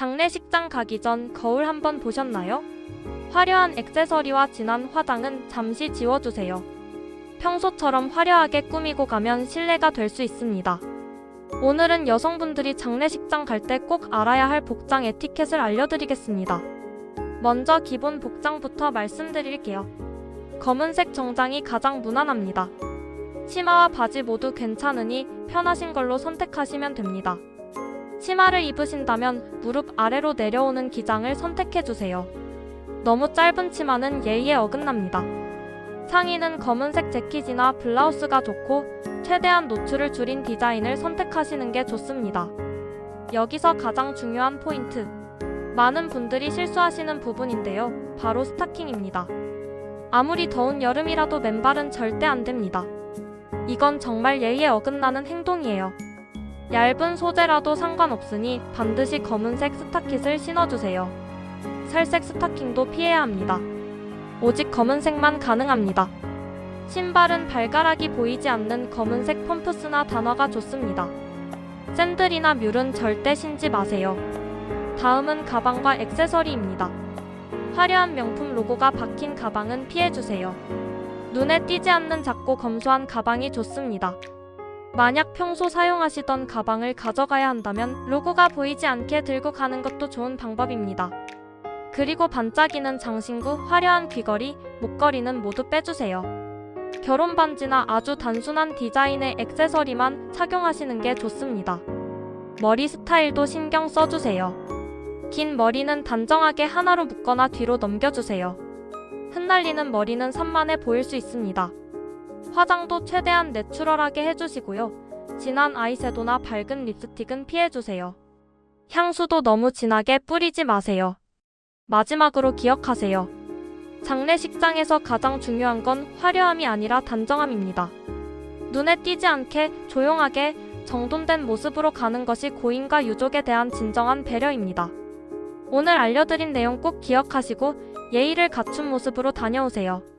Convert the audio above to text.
장례식장 가기 전 거울 한번 보셨나요? 화려한 액세서리와 진한 화장은 잠시 지워주세요. 평소처럼 화려하게 꾸미고 가면 신뢰가 될 수 있습니다. 오늘은 여성분들이 장례식장 갈 때 꼭 알아야 할 복장 에티켓을 알려드리겠습니다. 먼저 기본 복장부터 말씀드릴게요. 검은색 정장이 가장 무난합니다. 치마와 바지 모두 괜찮으니 편하신 걸로 선택하시면 됩니다. 치마를 입으신다면 무릎 아래로 내려오는 기장을 선택해주세요. 너무 짧은 치마는 예의에 어긋납니다. 상의는 검은색 재킷이나 블라우스가 좋고 최대한 노출을 줄인 디자인을 선택하시는 게 좋습니다. 여기서 가장 중요한 포인트. 많은 분들이 실수하시는 부분인데요. 바로 스타킹입니다. 아무리 더운 여름이라도 맨발은 절대 안 됩니다. 이건 정말 예의에 어긋나는 행동이에요. 얇은 소재라도 상관없으니 반드시 검은색 스타킷을 신어주세요. 살색 스타킹도 피해야 합니다. 오직 검은색만 가능합니다. 신발은 발가락이 보이지 않는 검은색 펌프스나 단화가 좋습니다. 샌들이나 뮬은 절대 신지 마세요. 다음은 가방과 액세서리입니다. 화려한 명품 로고가 박힌 가방은 피해주세요. 눈에 띄지 않는 작고 검소한 가방이 좋습니다. 만약 평소 사용하시던 가방을 가져가야 한다면 로고가 보이지 않게 들고 가는 것도 좋은 방법입니다. 그리고 반짝이는 장신구, 화려한 귀걸이, 목걸이는 모두 빼주세요. 결혼 반지나 아주 단순한 디자인의 액세서리만 착용하시는 게 좋습니다. 머리 스타일도 신경 써주세요. 긴 머리는 단정하게 하나로 묶거나 뒤로 넘겨주세요. 흩날리는 머리는 산만해 보일 수 있습니다. 화장도 최대한 내추럴하게 해주시고요. 진한 아이섀도나 밝은 립스틱은 피해주세요. 향수도 너무 진하게 뿌리지 마세요. 마지막으로 기억하세요. 장례식장에서 가장 중요한 건 화려함이 아니라 단정함입니다. 눈에 띄지 않게 조용하게 정돈된 모습으로 가는 것이 고인과 유족에 대한 진정한 배려입니다. 오늘 알려드린 내용 꼭 기억하시고 예의를 갖춘 모습으로 다녀오세요.